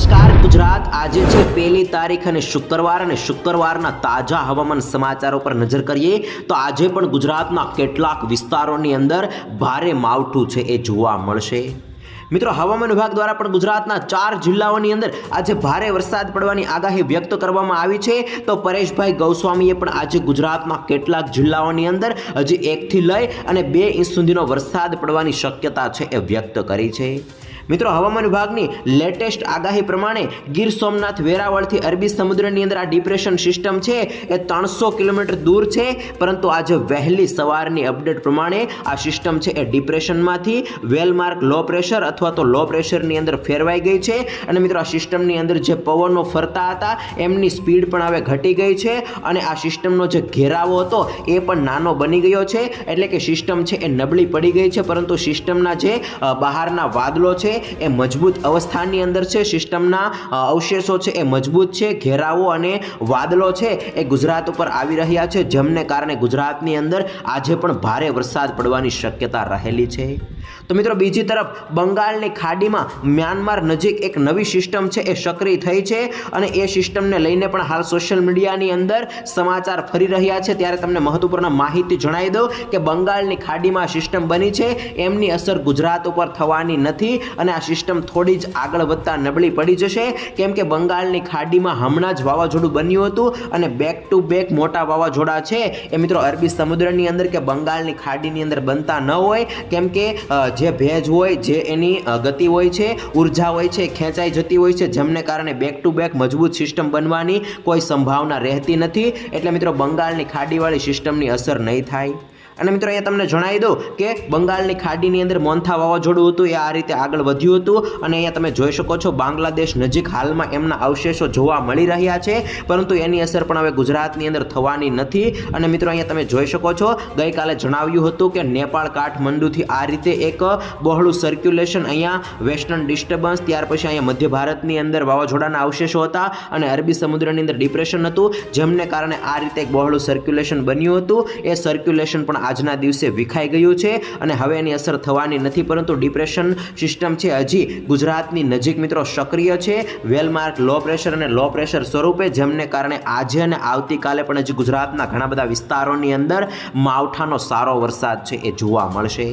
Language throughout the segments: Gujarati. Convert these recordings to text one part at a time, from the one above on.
નમસ્કાર. ગુજરાત આજે છે પહેલી તારીખ અને શુક્રવાર અને શુક્રવારના તાજા હવામાન સમાચારો પર નજર કરીએ તો આજે પણ ગુજરાતના કેટલાક વિસ્તારોની અંદર ભારે માવઠું છે એ જોવા મળશે. મિત્રો, હવામાન વિભાગ દ્વારા પણ ગુજરાતના ચાર જિલ્લાઓની અંદર આજે ભારે વરસાદ પડવાની આગાહી વ્યક્ત કરવામાં આવી છે. તો પરેશભાઈ ગૌસ્વામીએ પણ આજે ગુજરાતના કેટલાક જિલ્લાઓની અંદર હજી એકથી લઈ અને બે ઇંચ સુધીનો વરસાદ પડવાની શક્યતા છે એ વ્યક્ત કરી છે. મિત્રો, હવામાન વિભાગની લેટેસ્ટ આગાહી પ્રમાણે ગીર સોમનાથ વેરાવળથી અરબી સમુદ્રની અંદર આ ડિપ્રેશન સિસ્ટમ છે, એ ત્રણસો કિલોમીટર દૂર છે, પરંતુ આજે વહેલી સવારની અપડેટ પ્રમાણે આ સિસ્ટમ છે, એ ડિપ્રેશનમાંથી વેલમાર્ક લો પ્રેશર અથવા તો લો પ્રેશરની અંદર ફેરવાઈ ગઈ છે અને મિત્રો, આ સિસ્ટમની અંદર જે પવનો ફરતા હતા, એમની સ્પીડ પણ હવે ઘટી ગઈ છે અને આ સિસ્ટમનો જે ઘેરાવો હતો, એ પણ નાનો બની ગયો છે, એટલે કે સિસ્ટમ છે, એ નબળી પડી ગઈ છે, પરંતુ સિસ્ટમના જે બહારના વાદળો છે એ મજબૂત અવસ્થાની અંદર છે, સિસ્ટમના અવશેષો છે, એ મજબૂત છે, ઘેરાવો અને વાદળો છે, એ ગુજરાત ઉપર આવી રહ્યા છે, જેમને કારણે ગુજરાતની અંદર આજે પણ ભારે વરસાદ પડવાની શક્યતા રહેલી છે. તો મિત્રો, બીજી તરફ બંગાળની ખાડીમાં મ્યાનમાર નજીક એક નવી સિસ્ટમ છે, એ સક્રિય થઈ છે અને એ સિસ્ટમને લઈને પણ હાલ સોશિયલ મીડિયાની અંદર સમાચાર ફરી રહ્યા છે. ત્યારે તમને મહત્વપૂર્ણ માહિતી જણાવી દઉં કે બંગાળની ખાડીમાં સિસ્ટમ બની છે, એમની અસર ગુજરાત ઉપર થવાની નથી અને આ સિસ્ટમ થોડી જ આગળ વધતા નબળી પડી જશે. કેમ કે બંગાળની ખાડીમાં હમણાં જ વાવાઝોડું બન્યું હતું અને બેક ટુ બેક મોટા વાવાઝોડા છે. એ મિત્રો અરબી સમુદ્રની અંદર કે બંગાળની ખાડીની અંદર બનતા ન હોય, કેમ કે જે ભેજ હોય, જે એની ગતિ હોય છે, ઊર્જા હોય છે, ખેંચાઈ જતી હોય છે, જેમને કારણે બેક ટુ બેક મજબૂત સિસ્ટમ બનવાની કોઈ સંભાવના રહેતી નથી. એટલે મિત્રો બંગાળની ખાડીવાળી સિસ્ટમની અસર નહીં થાય. અને મિત્રો અહીંયા તમને જણાવી દઉં કે બંગાળની ખાડીની અંદર મોન્થા વાવાઝોડું હતું, એ આ રીતે આગળ વધ્યું હતું. અને અહીંયા તમે જોઈ શકો છો બાંગ્લાદેશ નજીક હાલમાં એમના અવશેષો જોવા મળી રહ્યા છે. પરંતુ એની અસર પણ હવે ગુજરાતની અંદર થવાની નથી. અને મિત્રો અહીંયા તમે જોઈ શકો છો, ગઈકાલે જણાવ્યું હતું કે નેપાળ કાઠમંડુથી આ રીતે એક બહોળું સર્ક્યુલેશન અહીંયા વેસ્ટર્ન ડિસ્ટર્બન્સ ત્યાર પછી અહીંયા મધ્ય ભારતની અંદર વાવાઝોડાના અવશેષો હતા અને અરબી સમુદ્રની અંદર ડિપ્રેશન હતું. જેમને કારણે આ રીતે એક બહોળું સર્ક્યુલેશન બન્યું હતું. એ સર્ક્યુલેશન પણ આજના દિવસે વિખાઈ ગયું છે અને હવે એની અસર થવાની નથી, પરંતુ ડિપ્રેશન સિસ્ટમ છે. હજી ગુજરાતની નજીક મિત્રો સક્રિય છે. વેલમાર્ક લો પ્રેશર અને લો પ્રેશર સ્વરૂપે, જેમને કારણે આજે અને આવતીકાલે પણ હજી ગુજરાતના ઘણા બધા વિસ્તારોની અંદર માવઠાનો સારો વરસાદ છે એ જોવા મળશે.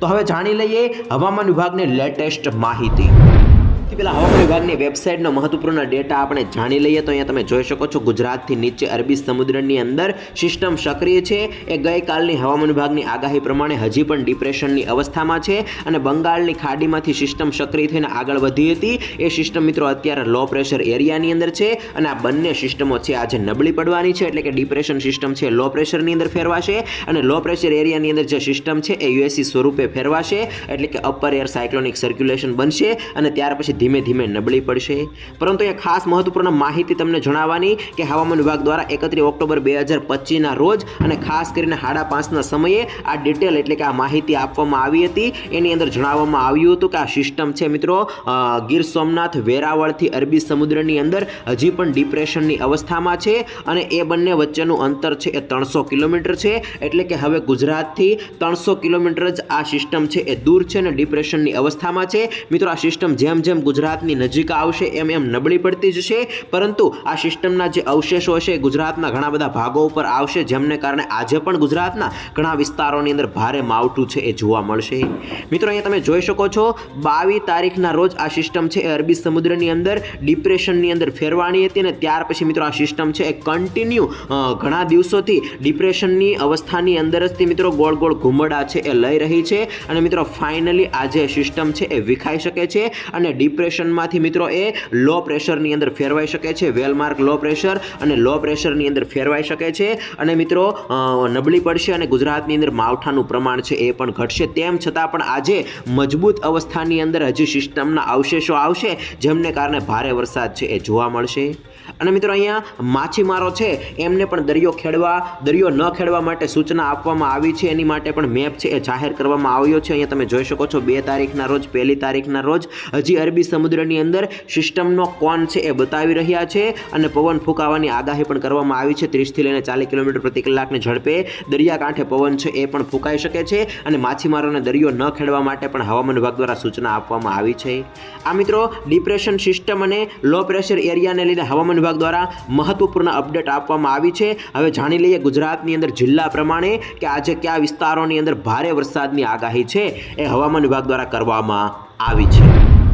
તો હવે જાણી લઈએ હવામાન વિભાગની લેટેસ્ટ માહિતી. સૌથી પહેલા વિભાગની વેબસાઇટનો મહત્વપૂર્ણ ડેટા આપણે જાણી લઈએ તો અહીંયા તમે જોઈ શકો છો ગુજરાતથી નીચે અરબી સમુદ્રની અંદર સિસ્ટમ સક્રિય છે. એ ગઈકાલની હવામાન વિભાગની આગાહી પ્રમાણે હજી પણ ડિપ્રેશનની અવસ્થામાં છે અને બંગાળની ખાડીમાંથી સિસ્ટમ સક્રિય થઈને આગળ વધી હતી. એ સિસ્ટમ મિત્રો અત્યારે લો પ્રેશર એરિયાની અંદર છે અને આ બંને સિસ્ટમો છે આજે નબળી પડવાની છે. એટલે કે ડિપ્રેશન સિસ્ટમ છે લો પ્રેશરની અંદર ફેરવાશે અને લો પ્રેશર એરિયાની અંદર જે સિસ્ટમ છે એ યુએસી સ્વરૂપે ફેરવાશે. એટલે કે અપર એર સાયક્લોનિક સર્ક્યુલેશન બનશે અને ત્યાર પછી ધીમે ધીમે નબળી પડશે. પરંતુ એ ખાસ મહત્વપૂર્ણ માહિતી તમને જણાવવાની કે હવામાન વિભાગ દ્વારા એકત્રીસ ઓક્ટોબર બે હજાર પચીસના રોજ અને ખાસ કરીને સાડા પાંચના સમયે આ ડિટેલ એટલે કે આ માહિતી આપવામાં આવી હતી. એની અંદર જણાવવામાં આવ્યું હતું કે આ સિસ્ટમ છે મિત્રો ગીર સોમનાથ વેરાવળથી અરબી સમુદ્રની અંદર હજી પણ ડિપ્રેશનની અવસ્થામાં છે અને એ બંને વચ્ચેનું અંતર છે એ ત્રણસો કિલોમીટર છે. એટલે કે હવે ગુજરાતથી ત્રણસો કિલોમીટર જ આ સિસ્ટમ છે એ દૂર છે અને ડિપ્રેશનની અવસ્થામાં છે. મિત્રો, આ સિસ્ટમ જેમ જેમ ગુજરાતની નજીક આવશે એમ એમ નબળી પડતી જશે પરંતુ આ સિસ્ટમના જે અવશેષો હશે ગુજરાતના ઘણા બધા ભાગો ઉપર આવશે, જેમને કારણે આજે પણ ગુજરાતના ઘણા વિસ્તારોની અંદર ભારે માવઠું છે એ જોવા મળશે. મિત્રો, અહીંયા તમે જોઈ શકો છો, બાવીસ તારીખના રોજ આ સિસ્ટમ છે એ અરબી સમુદ્રની અંદર, ડિપ્રેશનની અંદર ફેરવાની હતી અને ત્યાર પછી મિત્રો આ સિસ્ટમ છે એ કન્ટિન્યુ ઘણા દિવસોથી ડિપ્રેશનની અવસ્થાની અંદર જ મિત્રો ગોળ ગોળ ઘુમડા છે એ લઈ રહી છે. અને મિત્રો, ફાઇનલી આજે સિસ્ટમ છે એ વિખાઈ શકે છે અને ડિપ્રેશનમાંથી મિત્રો એ લો પ્રેશરની અંદર ફેરવાઈ શકે છે. વેલમાર્ક લો પ્રેશર અને લો પ્રેશરની અંદર ફેરવાઈ શકે છે. અને મિત્રો નબળી પડશે અને ગુજરાતની અંદર માવઠાનું પ્રમાણ છે એ પણ ઘટશે. તેમ છતાં પણ આજે મજબૂત અવસ્થાની અંદર હજી સિસ્ટમના અવશેષો આવશે, જેમને કારણે ભારે વરસાદ છે એ જોવા મળશે. અને મિત્રો અહીંયા માછીમારો છે, એમને પણ દરિયો ખેડવા, દરિયો ન ખેડવા માટે સૂચના આપવામાં આવી છે. એની માટે પણ મેપ છે એ જાહેર કરવામાં આવ્યો છે. અહીંયા તમે જોઈ શકો છો, બે તારીખના રોજ, પહેલી તારીખના રોજ હજી અરબી સમુદ્રની અંદર સિસ્ટમનો કોન છે એ બતાવી રહ્યા છે અને પવન ફૂંકાવાની આગાહી પણ કરવામાં આવી છે. ત્રીસથી લઈને ચાલીસ કિલોમીટર પ્રતિ કલાકની ઝડપે દરિયાકાંઠે પવન છે એ પણ ફૂંકાઈ શકે છે અને માછીમારોને દરિયો ન ખેડવા માટે પણ હવામાન વિભાગ દ્વારા સૂચના આપવામાં આવી છે. આ મિત્રો, ડિપ્રેશન સિસ્ટમ અને લો પ્રેશર એરિયાને લઈને હવામાન વિભાગ દ્વારા મહત્વપૂર્ણ અપડેટ આપવામાં આવી છે. હવે જાણી લઈએ ગુજરાતની અંદર જિલ્લા પ્રમાણે કે આજે કયા વિસ્તારોની અંદર ભારે વરસાદની આગાહી છે એ હવામાન વિભાગ દ્વારા કરવામાં આવી છે.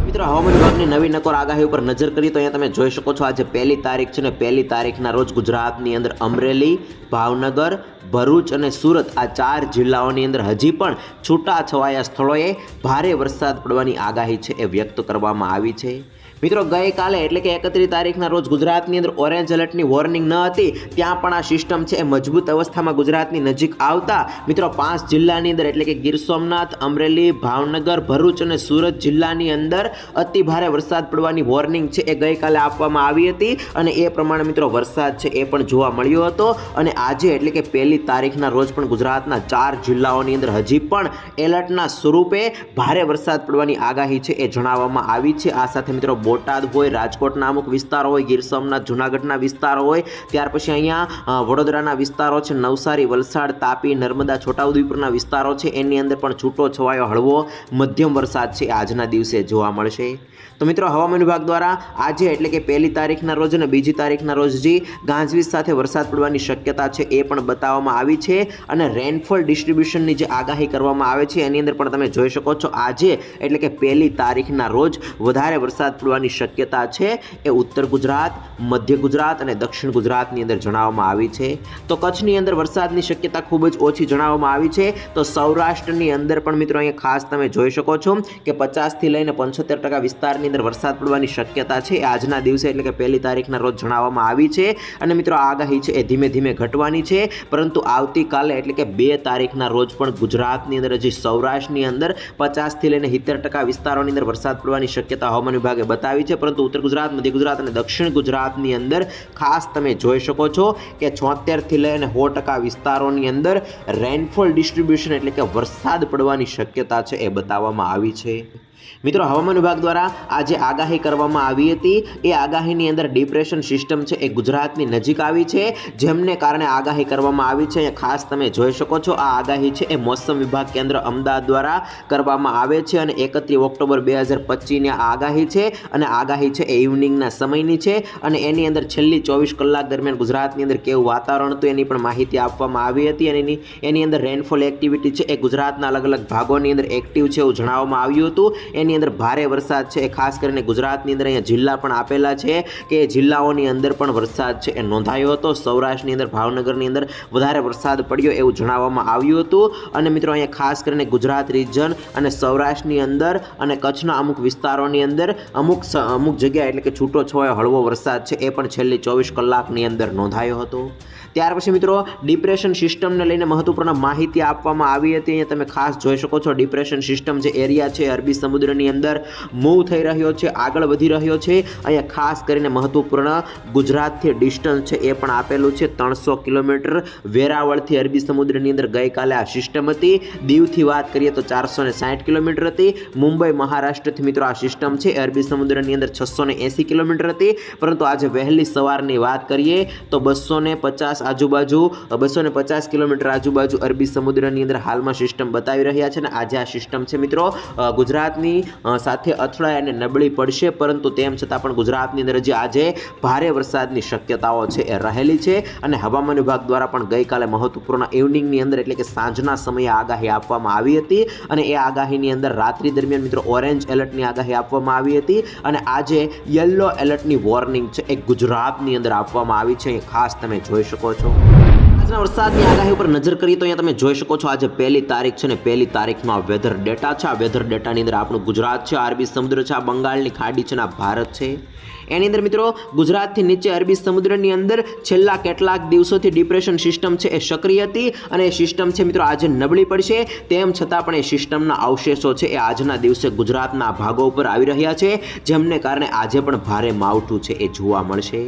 મિત્રો, હવામાન વિભાગની નવી નકોર આગાહી ઉપર નજર કરીએ તો અહીંયા તમે જોઈ શકો છો આજે પહેલી તારીખ છે ને પહેલી તારીખના રોજ ગુજરાતની અંદર અમરેલી, ભાવનગર, ભરૂચ અને સુરત આ ચાર જિલ્લાઓની અંદર હજી પણ છૂટાછવાયા સ્થળોએ ભારે વરસાદ પડવાની આગાહી છે એ વ્યક્ત કરવામાં આવી છે. મિત્રો, ગઈકાલે એટલે કે એકત્રીસ તારીખના રોજ ગુજરાતની અંદર ઓરેન્જ એલર્ટની વોર્નિંગ ન હતી, ત્યાં પણ આ સિસ્ટમ છે એ મજબૂત અવસ્થામાં ગુજરાતની નજીક આવતા. મિત્રો, પાંચ જિલ્લાની અંદર એટલે કે ગીર સોમનાથ, અમરેલી, ભાવનગર, ભરૂચ અને સુરત જિલ્લાની અંદર અતિ ભારે વરસાદ પડવાની વોર્નિંગ છે એ ગઈકાલે આપવામાં આવી હતી અને એ પ્રમાણે મિત્રો, વરસાદ છે એ પણ જોવા મળ્યો હતો. અને આજે એટલે કે પહેલી તારીખના રોજ પણ ગુજરાતના ચાર જિલ્લાઓની અંદર હજી પણ એલર્ટના સ્વરૂપે ભારે વરસાદ પડવાની આગાહી છે એ જણાવવામાં આવી છે. આ સાથે મિત્રો બોટાદ હોય રાજકોટના અમુક વિસ્તારો હોય, ગીર સોમનાથ, જુનાગઢના વિસ્તારો હોય, ત્યાર પછી અહીંયા વડોદરાના વિસ્તારો છે, નવસારી, વલસાડ, તાપી, નર્મદા, છોટાઉદેપુરના વિસ્તારો છે, એની અંદર પણ છૂટો છવાયો હળવો મધ્યમ વરસાદ છે, આજના દિવસે જોવા મળશે. તો મિત્રો, હવામાન વિભાગ દ્વારા આજે એટલે કે પહેલી તારીખના રોજ અને બીજી તારીખના રોજ જે ગાજવીજ સાથે વરસાદ પડવાની શક્યતા છે એ પણ બતાવવામાં આવી છે અને રેનફોલ ડિસ્ટ્રીબ્યુશનની જે આગાહી કરવામાં આવે છે એની અંદર પણ તમે જોઈ શકો છો, આજે એટલે કે પહેલી તારીખના રોજ વધારે વરસાદ પડવાની શક્યતા છે એ ઉત્તર ગુજરાત, મધ્ય ગુજરાત અને દક્ષિણ ગુજરાતની અંદર જણાવવામાં આવી છે. તો કચ્છની અંદર વરસાદની શક્યતા ખૂબ જ ઓછી જણાવવામાં આવી છે. તો સૌરાષ્ટ્રની અંદર પણ મિત્રો, અહીંયા ખાસ તમે જોઈ શકો છો કે પચાસથી લઈને પંચોતેર ટકા વિસ્તારની અંદર વરસાદ પડવાની શક્યતા છે. એ આજના દિવસે એટલે કે પહેલી તારીખના રોજ જણાવવામાં આવી છે. અને મિત્રો આગાહી છે એ ધીમે ધીમે ઘટવાની છે. પરંતુ આવતીકાલે એટલે કે બે તારીખના રોજ પણ ગુજરાતની અંદર હજી સૌરાષ્ટ્રની અંદર પચાસથી લઈને સિત્તેર ટકા વિસ્તારોની અંદર વરસાદ પડવાની શક્યતા હવામાન વિભાગે બતાવી છે. પરંતુ ઉત્તર ગુજરાત, મધ્ય ગુજરાત અને દક્ષિણ ગુજરાતની અંદર ખાસ તમે જોઈ શકો છો કે છોતેરથી લઈને સો ટકા વિસ્તારોની અંદર રેનફોલ ડિસ્ટ્રીબ્યુશન એટલે કે વરસાદ પડવાની શક્યતા છે એ બતાવવામાં આવી છે. મિત્રો, હવામાન વિભાગ દ્વારા આજે આગાહી કરવામાં આવી હતી. એ આગાહીની અંદર ડિપ્રેશન સિસ્ટમ છે એ ગુજરાતની નજીક આવી છે. જેમને કારણે આગાહી કરવામાં આવી છે. ખાસ તમે જોઈ શકો છો, આ આગાહી છે એ મોસમ વિભાગ કેન્દ્ર અમદાવાદ દ્વારા કરવામાં આવે છે અને એકત્રીસ ઓક્ટોબર બે હજાર પચીસની આગાહી છે અને આગાહી છે એ ઇવનિંગના સમયની છે અને એની અંદર છેલ્લી ચોવીસ કલાક દરમિયાન ગુજરાતની અંદર કેવું વાતાવરણ હતું એની પણ માહિતી આપવામાં આવી હતી અને એની એની અંદર રેનફોલ એક્ટિવિટી છે એ ગુજરાતના અલગ અલગ ભાગોની અંદર એક્ટિવ છે એવું જણાવવામાં આવ્યું હતું. એની અંદર ભારે વરસાદ છે. ખાસ કરીને ગુજરાતની અંદર અહીંયા જિલ્લા પણ આપેલા છે કે જિલ્લાઓની અંદર પણ વરસાદ છે એ નોંધાયો હતો. સૌરાષ્ટ્રની અંદર, ભાવનગરની અંદર વધારે વરસાદ પડ્યો એવું જણાવવામાં આવ્યું હતું. અને મિત્રો, અહીંયા ખાસ કરીને ગુજરાત રિજન અને સૌરાષ્ટ્રની અંદર અને કચ્છના અમુક વિસ્તારોની અંદર અમુક અમુક જગ્યાએ એટલે કે છૂટો છવાયો હળવો વરસાદ છે એ પણ છેલ્લી ચોવીસ કલાકની અંદર નોંધાયો હતો. ત્યાર પછી મિત્રો ડિપ્રેશન સિસ્ટમને લઈને મહત્વપૂર્ણ માહિતી આપવામાં આવી હતી. અહીંયા તમે ખાસ જોઈ શકો છો ડિપ્રેશન સિસ્ટમ જે એરિયા છે, અરબી સમુદ્રની અંદર મૂવ થઈ રહ્યો છે, આગળ વધી રહ્યો છે. અહીંયા ખાસ કરીને મહત્વપૂર્ણ ગુજરાતથી ડિસ્ટન્સ છે, એ પણ આપેલું છે. ત્રણસો કિલોમીટર વેરાવળથી અરબી સમુદ્રની અંદર ગઈકાલે આ સિસ્ટમ હતી. દીવથી વાત કરીએ તો ચારસો ને સાઠ કિલોમીટર હતી. મુંબઈ, મહારાષ્ટ્રથી મિત્રો આ સિસ્ટમ છે. અરબી સમુદ્રની અંદર છસો ને એંસી કિલોમીટર હતી. પરંતુ આજે વહેલી સવારની વાત કરીએ તો બસો ને પચાસ આજુબાજુ બસો ને પચાસ કિલોમીટર આજુબાજુ અરબી સમુદ્રની અંદર હાલમાં સિસ્ટમ બતાવી રહ્યા છે અને આજે આ સિસ્ટમ છે મિત્રો. ગુજરાતની સાથે અથડાય અને નબળી પડશે, પરંતુ તેમ છતાં પણ ગુજરાતની અંદર હજી આજે ભારે વરસાદની શક્યતાઓ છે એ રહેલી છે અને હવામાન વિભાગ દ્વારા પણ ગઈકાલે મહત્વપૂર્ણ ઇવનિંગની અંદર એટલે કે સાંજના સમયે આગાહી આપવામાં આવી હતી અને એ આગાહીની અંદર રાત્રિ દરમિયાન મિત્રો ઓરેન્જ એલર્ટની આગાહી આપવામાં આવી હતી અને આજે યલો એલર્ટની વોર્નિંગ છે એ ગુજરાતની અંદર આપવામાં આવી છે. એ ખાસ તમે જોઈ શકો છો? આજના વરસાદની આગાહી ઉપર નજર કરીએ તો અહીંયા તમે જોઈ શકો છો, આજે પહેલી તારીખ છે ને પહેલી તારીખમાં વેધર ડેટા છે. આ વેધર ડેટાની અંદર આપણું ગુજરાત છે અરબી સમુદ્ર છે, આ બંગાળની ખાડી છે ને આ ભારત છે. એની અંદર મિત્રો, ગુજરાતથી નીચે અરબી સમુદ્રની અંદર છેલ્લા કેટલાક દિવસોથી ડિપ્રેશન સિસ્ટમ છે એ સક્રિય હતી અને એ સિસ્ટમ છે મિત્રો આજે નબળી પડશે. તેમ છતાં પણ એ સિસ્ટમના અવશેષો છે એ આજના દિવસે ગુજરાતના ભાગો ઉપર આવી રહ્યા છે, જેમને કારણે આજે પણ ભારે માવઠું છે એ જોવા મળશે.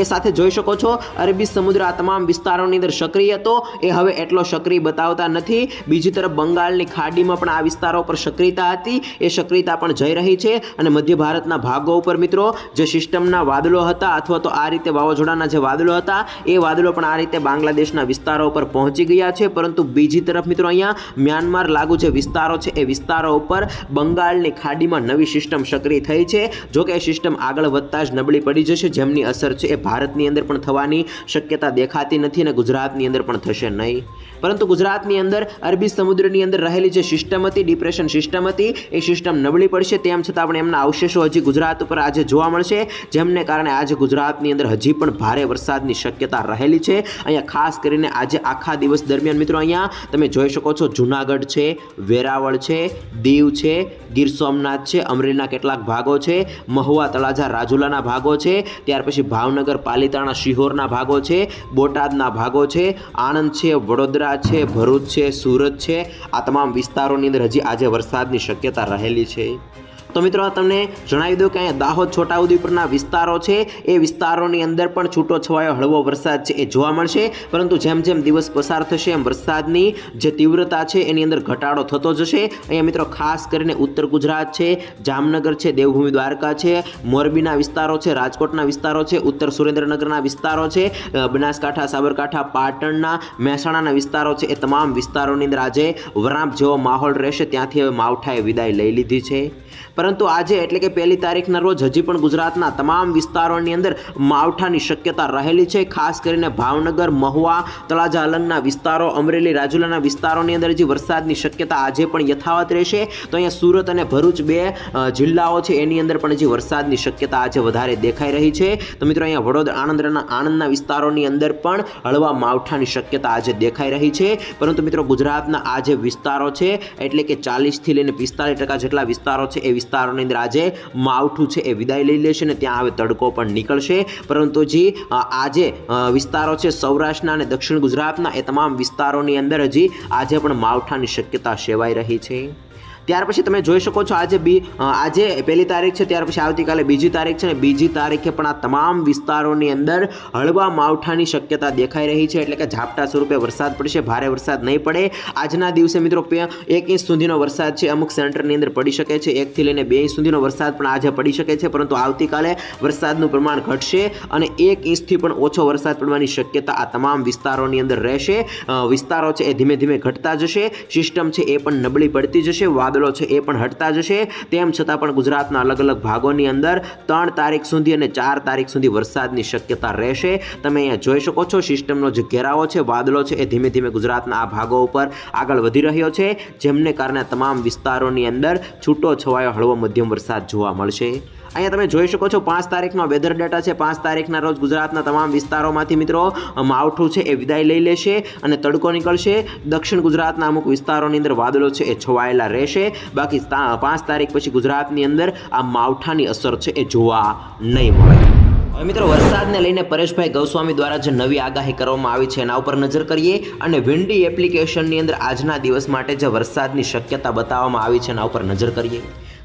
એ સાથે જોઈ શકો છો, અરબી સમુદ્ર આ તમામ વિસ્તારોની અંદર સક્રિય હતો. એ હવે એટલો સક્રિય બતાવતા નથી. બીજી તરફ બંગાળની ખાડીમાં પણ આ વિસ્તારો પર સક્રિયતા હતી. એ સક્રિયતા પણ જઈ રહી છે અને મધ્ય ભારતના ભાગો ઉપર મિત્રો જે સિસ્ટમના વાદળો હતા અથવા તો આ રીતે વાવાઝોડાના જે વાદળો હતા, એ વાદળો પણ આ રીતે બાંગ્લાદેશના વિસ્તારો ઉપર પહોંચી ગયા છે. પરંતુ બીજી તરફ મિત્રો અહીંયા મ્યાનમાર લાગુ જે વિસ્તારો છે, એ વિસ્તારો ઉપર બંગાળની ખાડીમાં નવી સિસ્ટમ સક્રિય થઈ છે. જોકે સિસ્ટમ આગળ વધતા જ નબળી પડી જશે. જેમની અસર છે એ ભારતની અંદર પણ થવાની શક્યતા દેખાતી નથી અને ગુજરાતની અંદર પણ થશે નહીં. પરંતુ ગુજરાતની અંદર અરબી સમુદ્રની અંદર રહેલી જે સિસ્ટમ હતી ડિપ્રેશન સિસ્ટમ હતી, એ સિસ્ટમ નબળી પડશે. તેમ છતાં પણ એમના અવશેષો હજી ગુજરાત ઉપર આજે જોવા મળશે, જેમને કારણે આજે ગુજરાતની અંદર હજી પણ ભારે વરસાદની શક્યતા રહેલી છે. અહીંયા ખાસ કરીને આજે આખા દિવસ દરમિયાન મિત્રો અહીંયા તમે જોઈ શકો છો, જુનાગઢ છે, વેરાવળ છે, દીવ છે, ગીર સોમનાથ છે, અમરેલીના કેટલાક ભાગો છે, મહુવા, તળાજા, રાજુલાના ભાગો છે, ત્યાર પછી ભાવનગર, પાલિતાણા, શિહોરના ભાગો છે, બોટાદના ભાગો છે, આણંદ છે, વડોદરા છે, ભરૂચ છે, સુરત છે. આ તમામ વિસ્તારોની અંદર હજી આજે વરસાદની શક્યતા રહેલી છે. તો મિત્રો તમને જણાવી દઉં કે અહીંયા દાહોદ છોટાઉદેપુરના વિસ્તારો છે. એ વિસ્તારોની અંદર પણ છૂટો છવાયો હળવો વરસાદ છે એ જોવા મળશે. પરંતુ જેમ જેમ દિવસ પસાર થશે એમ વરસાદની જે તીવ્રતા છે એની અંદર ઘટાડો થતો જશે. અહીંયા મિત્રો ખાસ કરીને ઉત્તર ગુજરાત છે, જામનગર છે, દેવભૂમિ દ્વારકા છે, મોરબીના વિસ્તારો છે, રાજકોટના વિસ્તારો છે, ઉત્તર સુરેન્દ્રનગરના વિસ્તારો છે બનાસકાંઠા, સાબરકાંઠા, પાટણના, મહેસાણાના વિસ્તારો છે. એ તમામ વિસ્તારોની અંદર આજે વરાપ જેવો માહોલ રહેશે. ત્યાંથી હવે માવઠાએ વિદાય લઈ લીધી છે. પરંતુ આજે એટલે કે પહેલી તારીખના રોજ હજી પણ ગુજરાતના તમામ વિસ્તારોની અંદર માવઠાની શક્યતા રહેલી છે. ખાસ કરીને ભાવનગર, મહુવા તળાજા અલંગના વિસ્તારો, અમરેલી, રાજુલાના વિસ્તારોની અંદર હજી વરસાદની શક્યતા આજે પણ યથાવત રહેશે. તો અહીંયા સુરત અને ભરૂચ બે જિલ્લાઓ છે, એની અંદર પણ હજી વરસાદની શક્યતા આજે વધારે દેખાઈ રહી છે. તો મિત્રો અહીંયા વડોદરા, આણંદના આણંદના વિસ્તારોની અંદર પણ હળવા માવઠાની શક્યતા આજે દેખાઈ રહી છે. પરંતુ મિત્રો ગુજરાતના આ જે વિસ્તારો છે, એટલે કે ચાલીસથી લઈને પિસ્તાલીસ ટકા જેટલા વિસ્તારો છે, એ વિસ્તારોની અંદર આજે માવઠું છે એ વિદાય લઈ લેશે અને ત્યાં હવે તડકો પણ નીકળશે. પરંતુ જે આજે વિસ્તારો છે સૌરાષ્ટ્રના અને દક્ષિણ ગુજરાતના, એ તમામ વિસ્તારોની અંદર હજી આજે પણ માવઠાની શક્યતા સેવાઈ રહી છે. ત્યાર પછી તમે જોઈ શકો છો આજે બી આજે પહેલી તારીખ છે, ત્યાર પછી આવતીકાલે બીજી તારીખ છે અને બીજી તારીખે પણ આ તમામ વિસ્તારોની અંદર હળવા માવઠાની શક્યતા દેખાઈ રહી છે. એટલે કે ઝાપટા સ્વરૂપે વરસાદ પડશે, ભારે વરસાદ નહીં પડે. આજના દિવસે મિત્રો એક ઇંચ સુધીનો વરસાદ છે, અમુક સેન્ટરની અંદર પડી શકે છે, એકથી લઈને બે ઇંચ સુધીનો વરસાદ પણ આજે પડી શકે છે, પરંતુ આવતીકાલે વરસાદનું પ્રમાણ ઘટશે અને એક ઇંચથી પણ ઓછો વરસાદ પડવાની શક્યતા આ તમામ વિસ્તારોની અંદર રહેશે. વિસ્તારો છે એ ધીમે ધીમે ઘટતા જશે, સિસ્ટમ છે એ પણ નબળી પડતી જશે, વાદળો છે, એ પણ હટતા જશે. તેમ છતાં પણ ગુજરાતના અલગ અલગ ભાગોની અંદર ત્રણ તારીખ સુધી અને ચાર તારીખ સુધી વરસાદની શક્યતા રહેશે. તમે અહીંયા જોઈ શકો છો, સિસ્ટમનો જે ઘેરાવો છે, વાદળો છે, એ ધીમે ધીમે ગુજરાતના આ ભાગો ઉપર આગળ વધી રહ્યો છે. જેમને કારણે તમામ વિસ્તારોની અંદર છૂટો છવાયો હળવો મધ્યમ વરસાદ જોવા મળશે. અહીંયા તમે જોઈ શકો છો, પાંચ તારીખનો વેધર ડેટા છે. પાંચ તારીખના રોજ ગુજરાતના તમામ વિસ્તારોમાંથી મિત્રો માવઠું છે એ વિદાય લઈ લેશે અને તડકો નીકળશે. દક્ષિણ ગુજરાતના અમુક વિસ્તારોની અંદર વાદળો છે એ છવાયેલા રહેશે. બાકી પાંચ તારીખ પછી ગુજરાતની અંદર આ માવઠાની અસર છે એ જોવા નહીં મળે. હવે મિત્રો, વરસાદને લઈને પરેશભાઈ ગૌસ્વામી દ્વારા જે નવી આગાહી કરવામાં આવી છે એના ઉપર નજર કરીએ અને વિન્ડી એપ્લિકેશનની અંદર આજના દિવસ માટે જે વરસાદની શક્યતા બતાવવામાં આવી છે એના ઉપર નજર કરીએ.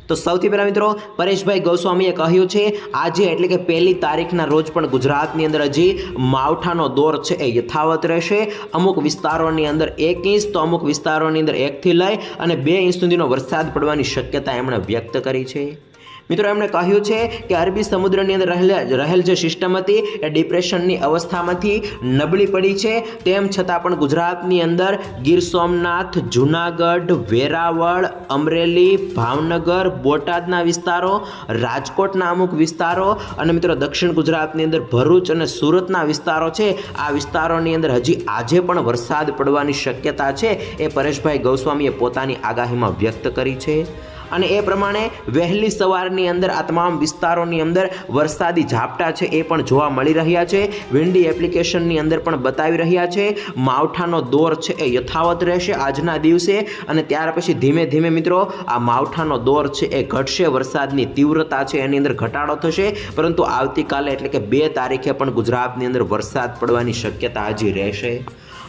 તો સૌથી પહેલાં મિત્રો પરેશભાઈ ગૌસ્વામીએ કહ્યું છે, આજે એટલે કે પહેલી તારીખના રોજ પણ ગુજરાતની અંદર હજી માવઠાનો દોર છે એ યથાવત રહેશે. અમુક વિસ્તારોની અંદર એક ઇંચ, તો અમુક વિસ્તારોની અંદર એકથી લઈ અને બે ઇંચ સુધીનો વરસાદ પડવાની શક્યતા એમણે વ્યક્ત કરી છે. મિત્રો, એમણે કહ્યું છે કે અરબી સમુદ્રની અંદર રહેલ રહેલ જે સિસ્ટમ હતી, એ ડિપ્રેશનની અવસ્થામાંથી નબળી પડી છે. તેમ છતાં પણ ગુજરાતની અંદર ગીર સોમનાથ, જુનાગઢ, વેરાવળ, અમરેલી, ભાવનગર, બોટાદના વિસ્તારો, રાજકોટના અમુક વિસ્તારો અને મિત્રો, દક્ષિણ ગુજરાતની અંદર ભરૂચ અને સુરતના વિસ્તારો છે. આ વિસ્તારોની અંદર હજી આજે પણ વરસાદ પડવાની શક્યતા છે. એ પરેશભાઈ ગૌસ્વામીએ પોતાની આગાહીમાં વ્યક્ત કરી છે. અને એ પ્રમાણે વહેલી સવારની અંદર આ તમામ વિસ્તારોની અંદર વરસાદી ઝાપટા છે એ પણ જોવા મળી રહ્યા છે. વિન્ડી એપ્લિકેશનની અંદર પણ બતાવી રહ્યા છે. માવઠાનો દોર છે એ યથાવત રહેશે આજના દિવસે અને ત્યાર પછી ધીમે ધીમે મિત્રો આ માવઠાનો દોર છે એ ઘટશે. વરસાદની તીવ્રતા છે એની અંદર ઘટાડો થશે. પરંતુ આવતીકાલે એટલે કે બે તારીખે પણ ગુજરાતની અંદર વરસાદ પડવાની શક્યતા હજી રહેશે.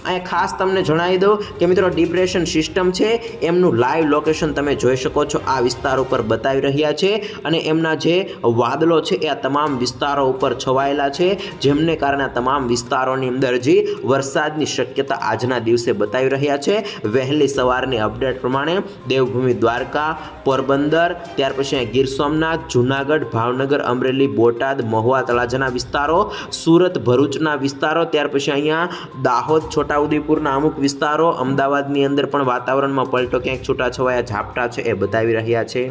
અહીંયા ખાસ તમને જણાવી દઉં કે મિત્રો ડિપ્રેશન સિસ્ટમ છે, એમનું લાઈવ લોકેશન તમે જોઈ શકો છો, આ વિસ્તાર ઉપર બતાવી રહ્યા છે અને એમના જે વાદળો છે એ આ તમામ વિસ્તારો ઉપર છવાયેલા છે, જેમને કારણે તમામ વિસ્તારોની અંદર જે વરસાદની શક્યતા આજના દિવસે બતાવી રહ્યા છે. વહેલી સવારની અપડેટ પ્રમાણે દેવભૂમિ દ્વારકા, પોરબંદર, ત્યાર પછી ગીર સોમનાથ, જુનાગઢ, ભાવનગર, અમરેલી, બોટાદ, મહુવા, તળાજાના વિસ્તારો, સુરત, ભરૂચના વિસ્તારો, ત્યાર પછી અહીંયા દાહોદ છોટાઉદેપુરના અમુક વિસ્તારો અમદાવાદની અંદર પણ વાતાવરણમાં પલટો ક્યાંક છૂટાછવાયા ઝાપટા છે એ બતાવી રહ્યા છે.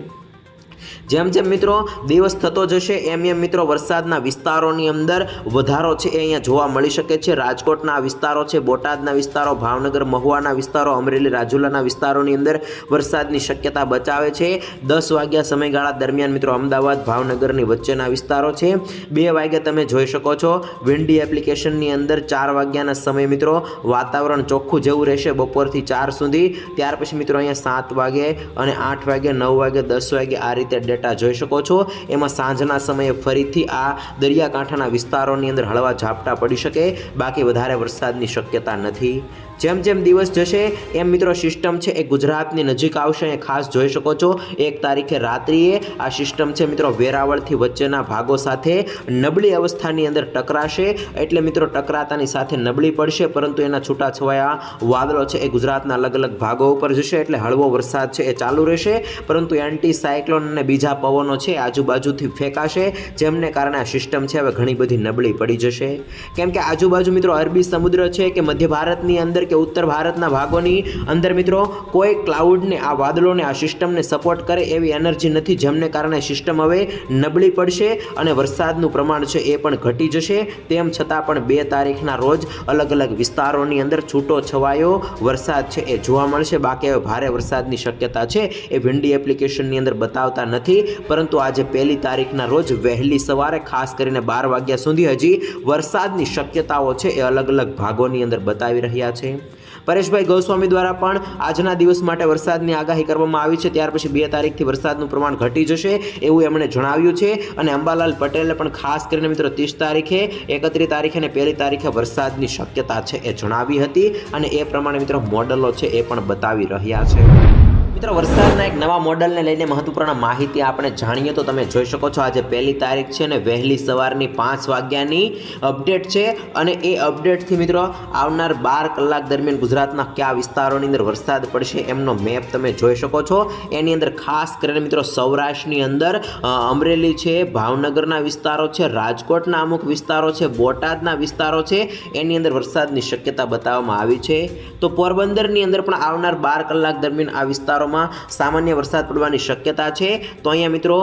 જેમ જેમ મિત્રો દિવસ થતો જશે, એમ એમ મિત્રો વરસાદના વિસ્તારોની અંદર વધારો છે એ અહીંયા જોવા મળી શકે છે. રાજકોટના વિસ્તારો છે, બોટાદના વિસ્તારો, ભાવનગર, મહુવાના વિસ્તારો, અમરેલી, રાજુલાના વિસ્તારોની અંદર વરસાદની શક્યતા બચાવે છે. દસ વાગ્યા સમયગાળા દરમિયાન મિત્રો અમદાવાદ, ભાવનગરની વચ્ચેના વિસ્તારો છે. બે વાગ્યા તમે જોઈ શકો છો વિન્ડી એપ્લિકેશનની અંદર ચાર વાગ્યાના સમય મિત્રો વાતાવરણ ચોખ્ખું જેવું રહેશે બપોરથી ચાર સુધી. ત્યાર પછી મિત્રો અહીંયા સાત વાગે અને આઠ વાગે, નવ વાગે, દસ વાગે આ રીતે ડેટા જોઈ શકો છો. એમાં સાંજના સમયે ફરીથી આ દરિયાકાંઠાના વિસ્તારોની અંદર હળવા ઝાપટા પડી શકે. બાકી વધારે વરસાદની શક્યતા નથી. જેમ જેમ દિવસ જશે, એમ મિત્રો સિસ્ટમ છે એ ગુજરાતની નજીક આવશે. એ ખાસ જોઈ શકો છો, એક તારીખે રાત્રિએ આ સિસ્ટમ છે મિત્રો વેરાવળથી વચ્ચેના ભાગો સાથે નબળી અવસ્થાની અંદર ટકરાશે. એટલે મિત્રો ટકરાતાની સાથે નબળી પડશે, પરંતુ એના છૂટાછવાયા વાદળો છે એ ગુજરાતના અલગ અલગ ભાગો ઉપર જશે. એટલે હળવો વરસાદ છે એ ચાલુ રહેશે, પરંતુ એન્ટી સાયક્લોન અને બીજા પવનો છે આજુબાજુથી ફેંકાશે, જેમને કારણે આ સિસ્ટમ છે હવે ઘણી બધી નબળી પડી જશે. કેમ કે આજુબાજુ મિત્રો અરબી સમુદ્ર છે કે મધ્ય ભારતની અંદર કે ઉત્તર ભારતના ભાગોની અંદર મિત્રો, કોઈ ક્લાઉડને આ વાદળોને આ સિસ્ટમને સપોર્ટ કરે એવી એનર્જી નથી, જેમને કારણે સિસ્ટમ હવે નબળી પડશે અને વરસાદનું પ્રમાણ છે એ પણ ઘટી જશે. તેમ છતાં પણ બે તારીખના રોજ અલગ અલગ વિસ્તારોની અંદર છૂટો છવાયો વરસાદ છે એ જોવા મળશે. બાકી હવે ભારે વરસાદની શક્યતા છે એ વિન્ડી એપ્લિકેશનની અંદર બતાવતા નથી. પરંતુ આજે પહેલી તારીખના રોજ વહેલી સવારે ખાસ કરીને બાર વાગ્યા સુધી હજી વરસાદની શક્યતાઓ છે એ અલગ અલગ ભાગોની અંદર બતાવી રહ્યા છે. પરેશભાઈ ગોસ્વામી દ્વારા પણ આજના દિવસ માટે વરસાદની આગાહી કરવામાં આવી છે. ત્યાર પછી બે તારીખથી વરસાદનું પ્રમાણ ઘટી જશે એવું એમણે જણાવ્યું છે અને અંબાલાલ પટેલે પણ ખાસ કરીને મિત્રો ત્રીસ તારીખે, એકત્રીસ તારીખે અને પહેલી તારીખે વરસાદની શક્યતા છે એ જણાવી હતી અને એ પ્રમાણે મિત્રો મોડલો છે એ પણ બતાવી રહ્યા છે. મિત્રો, વરસાદના એક નવા મોડલને લઈને મહત્વપૂર્ણ માહિતી આપણે જાણીએ તો તમે જોઈ શકો છો, આજે પહેલી તારીખ છે અને વહેલી સવારની પાંચ વાગ્યાની અપડેટ છે. અને એ અપડેટથી મિત્રો, આવનાર બાર કલાક દરમિયાન ગુજરાતના કયા વિસ્તારોની અંદર વરસાદ પડશે એમનો મેપ તમે જોઈ શકો છો. એની અંદર ખાસ કરીને મિત્રો, સૌરાષ્ટ્રની અંદર અમરેલી છે, ભાવનગરના વિસ્તારો છે, રાજકોટના અમુક વિસ્તારો છે, બોટાદના વિસ્તારો છે. એની અંદર વરસાદની શક્યતા બતાવવામાં આવી છે. તો પોરબંદરની અંદર પણ આવનાર બાર કલાક દરમિયાન આ વિસ્તારોમાં સામાન્ય વરસાદ પડવાની શક્યતા છે. તો અહીંયા મિત્રો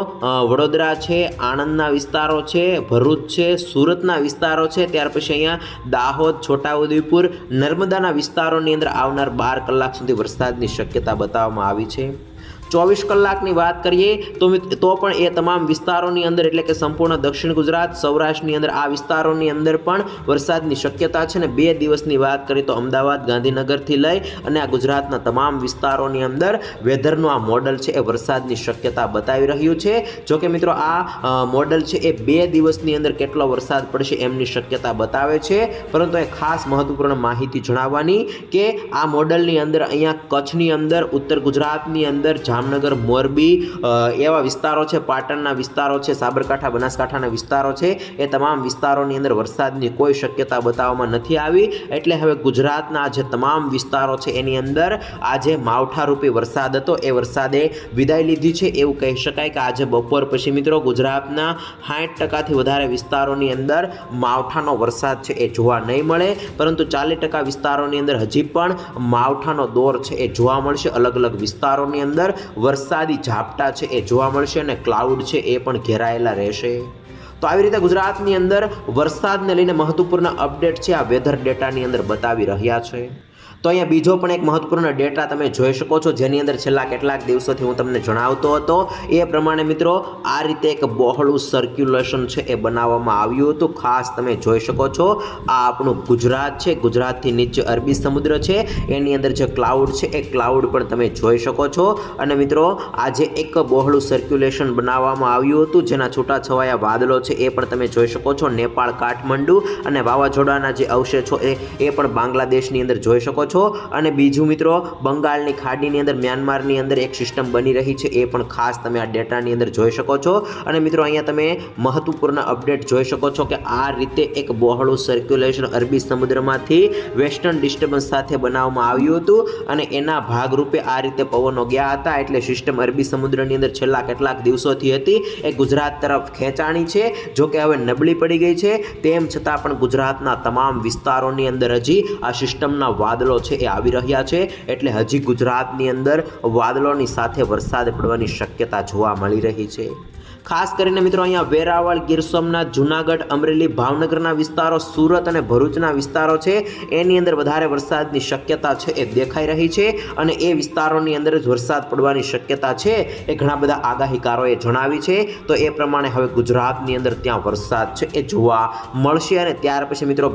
વડોદરા છે, આણંદના વિસ્તારો છે, ભરૂચ છે, સુરતના વિસ્તારો છે. ત્યાર પછી અહીંયા દાહોદ, છોટાઉદેપુર, નર્મદાના વિસ્તારોની અંદર આવનાર બાર કલાક સુધી વરસાદની શક્યતા બતાવવામાં આવી છે. ચોવીસ કલાકની વાત કરીએ તો તો પણ એ તમામ વિસ્તારોની અંદર, એટલે કે સંપૂર્ણ દક્ષિણ ગુજરાત, સૌરાષ્ટ્રની અંદર, આ વિસ્તારોની અંદર પણ વરસાદની શક્યતા છે ને બે દિવસની વાત કરીએ તો અમદાવાદ, ગાંધીનગરથી લઈ અને આ ગુજરાતના તમામ વિસ્તારોની અંદર વેધરનું આ મોડલ છે એ વરસાદની શક્યતા બતાવી રહ્યું છે. જો કે મિત્રો, આ મોડલ છે એ બે દિવસની અંદર કેટલો વરસાદ પડશે એમની શક્યતા બતાવે છે. પરંતુ એ ખાસ મહત્વપૂર્ણ માહિતી જણાવવાની કે આ મોડલની અંદર અહીંયા કચ્છની અંદર, ઉત્તર ગુજરાતની અંદર જામનગર, મોરબી એવા વિસ્તારો છે, પાટણના વિસ્તારો છે, સાબરકાંઠા, બનાસકાંઠાના વિસ્તારો છે. એ તમામ વિસ્તારોની અંદર વરસાદની કોઈ શક્યતા બતાવવામાં નથી આવી. એટલે હવે ગુજરાતના જે તમામ વિસ્તારો છે, એની અંદર આજે માવઠારૂપી વરસાદ હતો. એ વરસાદે વિદાય લીધી છે. એવું કહી શકાય કે આજે બપોર પછી મિત્રો ગુજરાતના સાઠ ટકાથી વધારે વિસ્તારોની અંદર માવઠાનો વરસાદ છે, એ જોવા નહીં મળે. પરંતુ ચાલીસ ટકા વિસ્તારોની અંદર હજી પણ માવઠાનો દોર છે, એ જોવા મળશે. અલગ અલગ વિસ્તારોની અંદર વરસાદી ઝાપટા છે એ જોવા મળશે અને ક્લાઉડ છે એ પણ ઘેરાયેલા રહેશે. તો આવી રીતે ગુજરાતની અંદર વરસાદને લઈને મહત્વપૂર્ણ અપડેટ છે. આ વેધર ડેટાની અંદર બતાવી રહ્યા છે. તો અહીંયા બીજો પણ એક મહત્વપૂર્ણ ડેટા તમે જોઈ શકો છો, જેની અંદર છેલ્લા કેટલાક દિવસોથી હું તમને જણાવતો હતો. એ પ્રમાણે મિત્રો, આ રીતે એક બહોળું સર્ક્યુલેશન છે એ બનાવવામાં આવ્યું હતું. ખાસ તમે જોઈ શકો છો, આ આપણું ગુજરાત છે, ગુજરાતથી નીચે અરબી સમુદ્ર છે, એની અંદર જે ક્લાઉડ છે, એ ક્લાઉડ પણ તમે જોઈ શકો છો. અને મિત્રો, આજે એક બહોળું સર્ક્યુલેશન બનાવવામાં આવ્યું હતું, જેના છૂટાછવાયા વાદળો છે એ પણ તમે જોઈ શકો છો. નેપાળ, કાઠમંડુ અને વાવાઝોડાના જે અવશેષો એ પણ બાંગ્લાદેશની અંદર જોઈ શકો છો? અને બીજું મિત્રો, બંગાળની ખાડીની અંદર, મ્યાનમારની અંદર એક સિસ્ટમ બની રહી છે. એ પણ ખાસ તમે આ ડેટાની અંદર જોઈ શકો છો. અને મિત્રો, અહીંયા તમે મહત્વપૂર્ણ અપડેટ જોઈ શકો છો કે આ રીતે એક બહોળું સર્ક્યુલેશન અરબી સમુદ્રમાંથી વેસ્ટર્ન ડિસ્ટર્બન્સ સાથે બનાવવામાં આવ્યું હતું. અને એના ભાગરૂપે આ રીતે પવનો ગયા હતા. એટલે સિસ્ટમ અરબી સમુદ્રની અંદર છેલ્લા કેટલાક દિવસોથી હતી. એ ગુજરાત તરફ ખેંચાણી છે. જો કે હવે નબળી પડી ગઈ છે. તેમ છતાં પણ ગુજરાતના તમામ વિસ્તારોની અંદર હજી આ સિસ્ટમના વાદળો છે એ આવી રહ્યા છે. એટલે હજી ગુજરાતની અંદર વાદળોની સાથે વરસાદ પડવાની શક્યતા જોવા મળી રહી છે. ખાસ કરીને મિત્રો અહીંયા વેરાવળ, ગીર સોમનાથ, જુનાગઢ, અમરેલી, ભાવનગરના વિસ્તારો, સુરત અને ભરૂચના વિસ્તારો છે. એની અંદર વધારે વરસાદની શક્યતા છે એ દેખાઈ રહી છે અને એ વિસ્તારોની અંદર જ વરસાદ પડવાની શક્યતા છે એ ઘણા બધા આગાહીકારોએ જણાવી છે. તો એ પ્રમાણે હવે ગુજરાતની અંદર ત્યાં વરસાદ છે એ જોવા મળશે અને ત્યાર પછી મિત્રો